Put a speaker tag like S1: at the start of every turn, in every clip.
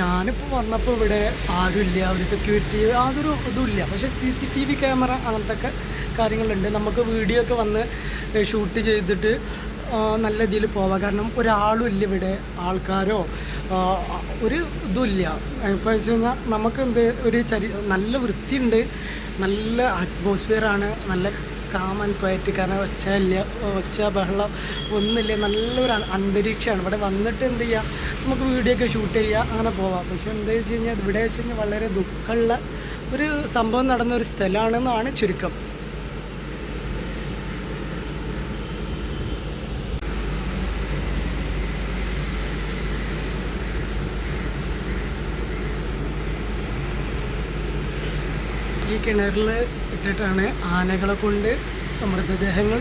S1: ഞാനിപ്പോൾ വന്നപ്പോൾ ഇവിടെ ആരുമില്ല ഒരു സെക്യൂരിറ്റി യാതൊരു ഇതുമില്ല. പക്ഷേ C C T V camera അങ്ങനത്തെ കാര്യങ്ങളുണ്ട്. നമുക്ക് വീഡിയോ ഒക്കെ വന്ന് ഷൂട്ട് ചെയ്തിട്ട് നല്ല രീതിയിൽ പോവാം. കാരണം ഒരാളും ഇല്ല ഇവിടെ ആൾക്കാരോ ഒരു ഇതുമില്ല. ഇപ്പോൾ വെച്ച് കഴിഞ്ഞാൽ നമുക്ക് എന്ത് ഒരു ചരി നല്ല വൃത്തിയുണ്ട്. നല്ല അറ്റ്മോസ്ഫിയറാണ് നല്ല കാം ആൻഡ് ക്വയറ്റ് കാരണം ഒച്ച ഇല്ല ഒച്ച ബഹളം ഒന്നുമില്ല. നല്ലൊരു അന്തരീക്ഷമാണ്. ഇവിടെ വന്നിട്ട് എന്ത് ചെയ്യുക നമുക്ക് വീഡിയോ ഒക്കെ ഷൂട്ട് ചെയ്യുക അങ്ങനെ പോവാം. പക്ഷേ എന്താ വെച്ച് കഴിഞ്ഞാൽ ഇവിടെ വെച്ച് കഴിഞ്ഞാൽ വളരെ ദുഃഖമുള്ള ഒരു സംഭവം നടന്ന ഒരു സ്ഥലമാണെന്നാണ് ചുരുക്കം. ഈ കിണറിൽ ഇട്ടിട്ടാണ് ആനകളെ കൊണ്ട് മൃതദേഹങ്ങൾ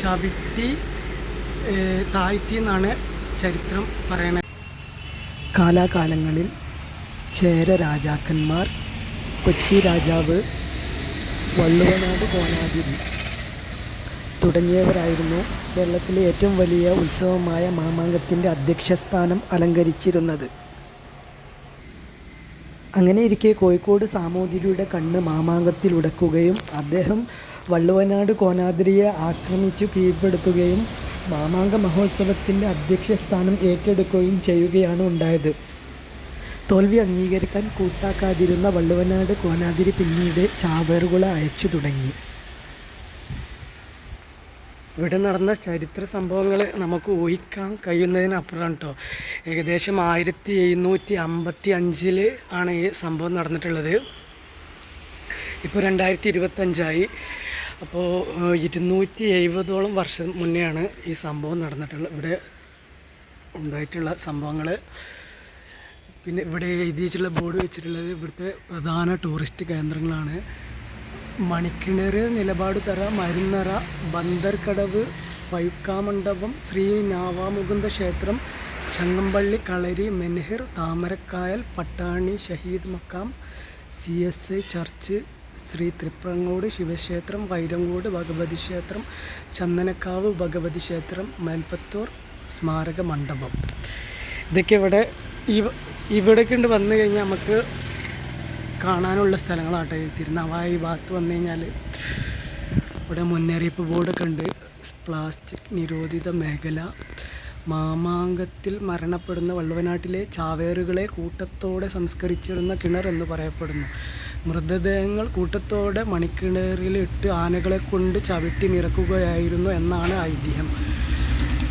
S1: ചവിട്ടി താഴ്ത്തി എന്നാണ് ചരിത്രം പറയുന്നത് കാലാകാലങ്ങളിൽ ചേര രാജാക്കന്മാർ കൊച്ചി രാജാവ് വള്ളുവനാട് കോനാതിരി തുടങ്ങിയവരായിരുന്നു കേരളത്തിലെ ഏറ്റവും വലിയ ഉത്സവമായ മാമാങ്കത്തിന്റെ അധ്യക്ഷസ്ഥാനം അലങ്കരിച്ചിരുന്നത്. അങ്ങനെ ഇരിക്കെ കോഴിക്കോട് സാമൂതിരിയുടെ കണ്ണ് മാമാങ്കത്തിൽ ഉടക്കുകയും അദ്ദേഹം വള്ളുവനാട് കോനാതിരിയെ ആക്രമിച്ചു കീഴ്പ്പെടുത്തുകയും മാമാങ്ക മഹോത്സവത്തിന്റെ അധ്യക്ഷ സ്ഥാനം ഏറ്റെടുക്കുകയും ചെയ്യുകയാണ് ഉണ്ടായത്. തോൽവി അംഗീകരിക്കാൻ കൂട്ടാക്കാതിരുന്ന വള്ളുവനാട് കോനാതിരി പിന്നീട് ചാവേറുകളെ അയച്ചു തുടങ്ങി. ഇവിടെ നടന്ന ചരിത്ര സംഭവങ്ങൾ നമുക്ക് ഊഹിക്കാൻ കഴിയുന്നതിനപ്പുറം കേട്ടോ ഏകദേശം ആയിരത്തി എഴുന്നൂറ്റി അമ്പത്തി അഞ്ചിൽ ആണ് ഈ സംഭവം നടന്നിട്ടുള്ളത്. ഇപ്പോൾ രണ്ടായിരത്തി ഇരുപത്തഞ്ചായി അപ്പോൾ ഇരുന്നൂറ്റി എഴുപതോളം വർഷം മുന്നെയാണ് ഈ സംഭവം നടന്നിട്ടുള്ളത് ഇവിടെ ഉണ്ടായിട്ടുള്ള സംഭവങ്ങൾ. പിന്നെ ഇവിടെ എഴുതിയിട്ടുള്ള ബോർഡ് വെച്ചിട്ടുള്ളത് ഇവിടുത്തെ പ്രധാന ടൂറിസ്റ്റ് കേന്ദ്രങ്ങളാണ്. മണിക്കിണർ നിലപാട് തറ മരുന്നറ ബന്ദർക്കടവ് പൈക്കാമണ്ഡപം ശ്രീ നാവാമുകുന്ദ ക്ഷേത്രം Changampally Kalari menhir Thamarakkayal Pattani Shaheed Maqam C S I church Sree Thriprangode ശിവക്ഷേത്രം വൈരങ്കോട് ഭഗവതി ക്ഷേത്രം ചന്ദനക്കാവ് ഭഗവതി ക്ഷേത്രം മേൽപ്പത്തൂർ സ്മാരക മണ്ഡപം. ഇതൊക്കെ ഇവിടെ ഇവ ഇവിടേക്ക് ഉണ്ട് വന്നു കഴിഞ്ഞാൽ നമുക്ക് കാണാനുള്ള സ്ഥലങ്ങളാട്ടെ. തിരുനാവായ ഈ ഭാഗത്ത് വന്നു കഴിഞ്ഞാൽ ഇവിടെ മുന്നറിയിപ്പ് ബോർഡൊക്കെ ഉണ്ട്. പ്ലാസ്റ്റിക് നിരോധിത മേഖല. മാമാങ്കത്തിൽ മരണപ്പെടുന്ന വള്ളുവനാട്ടിലെ ചാവേറുകളെ കൂട്ടത്തോടെ സംസ്കരിച്ചിരുന്ന കിണർ എന്ന് പറയപ്പെടുന്നു. മൃതദേഹങ്ങൾ കൂട്ടത്തോടെ മണിക്കിണറിലിട്ട് ആനകളെ കൊണ്ട് ചവിട്ടി നിറക്കുകയായിരുന്നു എന്നാണ് ഐതിഹ്യം.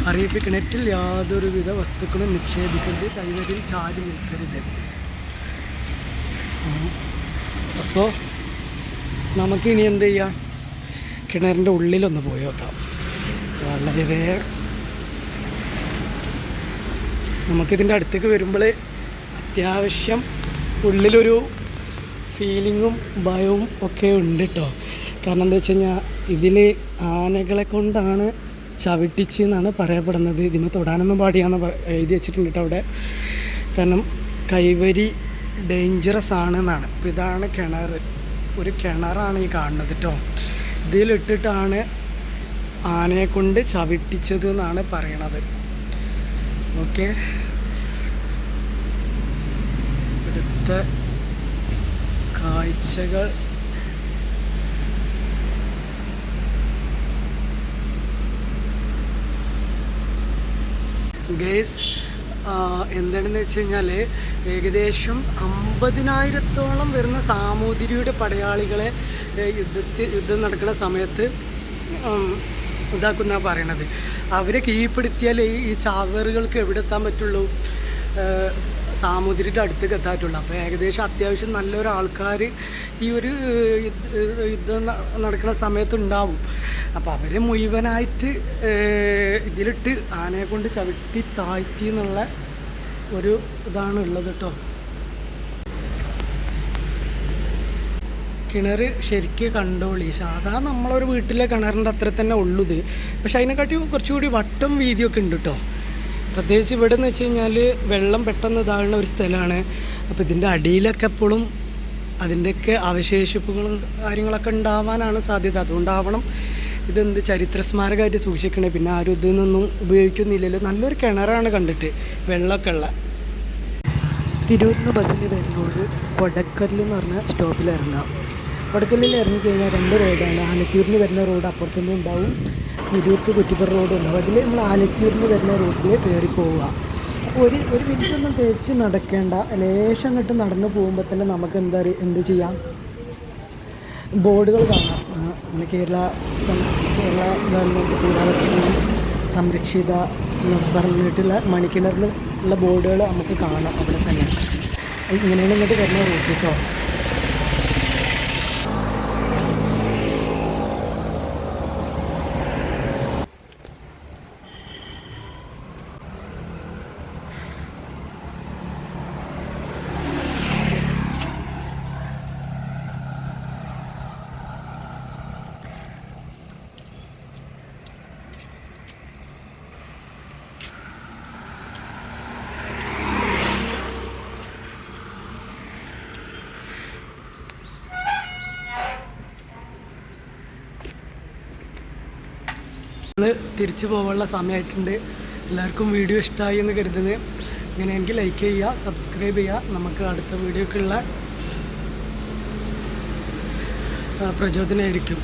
S1: അറിയിപ്പ് കിണറ്റിൽ യാതൊരുവിധ വസ്തുക്കളും നിക്ഷേപിക്കരുത്. കൈവരിൽ ചാടി നിൽക്കരുത്. അപ്പോൾ നമുക്കിനി എന്ത് ചെയ്യാം? കിണറിന്റെ ഉള്ളിലൊന്ന് പോയി നോക്കാം. വളരെ നമുക്കിതിന്റെ അടുത്തേക്ക് വരുമ്പോൾ അത്യാവശ്യം ഉള്ളിലൊരു ഫീലിങ്ങും ഭയവും ഒക്കെ ഉണ്ട് കേട്ടോ കാരണം എന്താ വെച്ച് കഴിഞ്ഞാൽ ഇതിൽ ആനകളെ കൊണ്ടാണ് ചവിട്ടിച്ച് എന്നാണ് പറയപ്പെടുന്നത്. ഇതിന് തൊടാനൊന്നും പാടിയാന്ന് എഴുതി വെച്ചിട്ടുണ്ട് കേട്ടോ അവിടെ. കാരണം കൈവരി ഡേഞ്ചറസ് ആണ് എന്നാണ് അപ്പോൾ ഇതാണ് കിണർ. ഒരു കിണറാണ് ഈ കാണുന്നത് കേട്ടോ ഇതിലിട്ടിട്ടാണ് ആനയെ കൊണ്ട് ചവിട്ടിച്ചത് എന്നാണ് പറയണത്. ഓക്കെ. ഇവിടുത്തെ കാഴ്ചകൾ. ഗേസ് എന്താണെന്ന് വെച്ച് കഴിഞ്ഞാൽ ഏകദേശം അമ്പതിനായിരത്തോളം വരുന്ന സാമൂതിരിയുടെ പടയാളികളെ യുദ്ധത്തിൽ യുദ്ധം നടക്കുന്ന സമയത്ത് ഇതാക്കുന്ന പറയണത്. അവരെ കീഴ്പ്പെടുത്തിയാൽ ഈ ചാവേറുകൾക്ക് എവിടെ എത്താൻ പറ്റുള്ളൂ സാമൂതിരിയുടെ അടുത്തേക്ക് എത്താറ്റുള്ളൂ. അപ്പോൾ ഏകദേശം അത്യാവശ്യം നല്ലൊരു ആൾക്കാർ ഈ ഒരു യുദ്ധം നടക്കുന്ന സമയത്ത് ഉണ്ടാവും അപ്പോൾ അവർ മുഴുവനായിട്ട് ഇതിലിട്ട് ആനയെ കൊണ്ട് ചവിട്ടി താഴ്ത്തി എന്നുള്ള ഒരു ഇതാണ് ഉള്ളത് കേട്ടോ കിണർ ശരിക്ക് കണ്ടോളി. സാധാ നമ്മളൊരു വീട്ടിലെ കിണറിന്റെ അത്ര തന്നെ ഉള്ളത് പക്ഷെ അതിനെക്കാട്ടി കുറച്ചുകൂടി വട്ടം വീതിയൊക്കെ ഉണ്ട് കേട്ടോ പ്രത്യേകിച്ച് ഇവിടെ എന്ന് വെച്ച് കഴിഞ്ഞാൽ വെള്ളം പെട്ടെന്ന് താഴ്ന്ന ഒരു സ്ഥലമാണ്. അപ്പോൾ ഇതിന്റെ അടിയിലൊക്കെ എപ്പോഴും അതിന്റെയൊക്കെ അവശേഷിപ്പുകളും കാര്യങ്ങളൊക്കെ ഉണ്ടാവാനാണ് സാധ്യത. അതുകൊണ്ടാവണം ഇതെന്ത് ചരിത്ര സ്മാരകമായിട്ട് സൂക്ഷിക്കണേ. പിന്നെ ആരും ഇതിൽ നിന്നും ഉപയോഗിക്കുന്നില്ലല്ലോ. നല്ലൊരു കിണറാണ് കണ്ടിട്ട് വെള്ളമൊക്കെ ഉള്ള. തിരൂരിന് ബസ്സിൽ വരുന്നോട് കൊടക്കല്ല് എന്ന് പറഞ്ഞ സ്റ്റോപ്പിൽ ഇറങ്ങാം. കൊടക്കല്ലിൽ ഇറങ്ങിക്കഴിഞ്ഞാൽ രണ്ട് റോഡാണ്. ആലത്തൂരിന് വരുന്ന റോഡ് അപ്പുറത്തുനിന്നും ഉണ്ടാവും. തിരൂർക്ക് കുറ്റിപ്പുറ റോഡും ഉണ്ടാവും. അതിൽ നമ്മൾ ആലത്തൂരിന് വരുന്ന റോഡിൽ കയറി പോവുക. ഒരു ഒരു മിനിറ്റ് ഒന്നും തേച്ച് നടക്കേണ്ട. ലേശം അങ്ങോട്ട് നടന്നു പോകുമ്പോൾ തന്നെ നമുക്ക് എന്താ എന്ത് ചെയ്യാം? ബോർഡുകൾ കാണാം. ആ, കേരള കേരള ഗവൺമെന്റ് കൂടാതെ സംരക്ഷിത പറഞ്ഞിട്ടുള്ള മണിക്കിണറിൽ ഉള്ള ബോർഡുകൾ നമുക്ക് കാണാം അവിടെ തന്നെ. ഇങ്ങനെയാണ് ഇങ്ങോട്ട് വരുന്ന റൂട്ട് കേട്ടോ. തിരിച്ചു പോകാനുള്ള സമയമായിട്ടുണ്ട് എല്ലാവർക്കും വീഡിയോ ഇഷ്ടമായി എന്ന് കരുതുന്നത് ഇങ്ങനെ എനിക്ക് ലൈക്ക് ചെയ്യുക സബ്സ്ക്രൈബ് ചെയ്യുക. നമുക്ക് അടുത്ത വീഡിയോക്കുള്ള പ്രചോദനമായിരിക്കും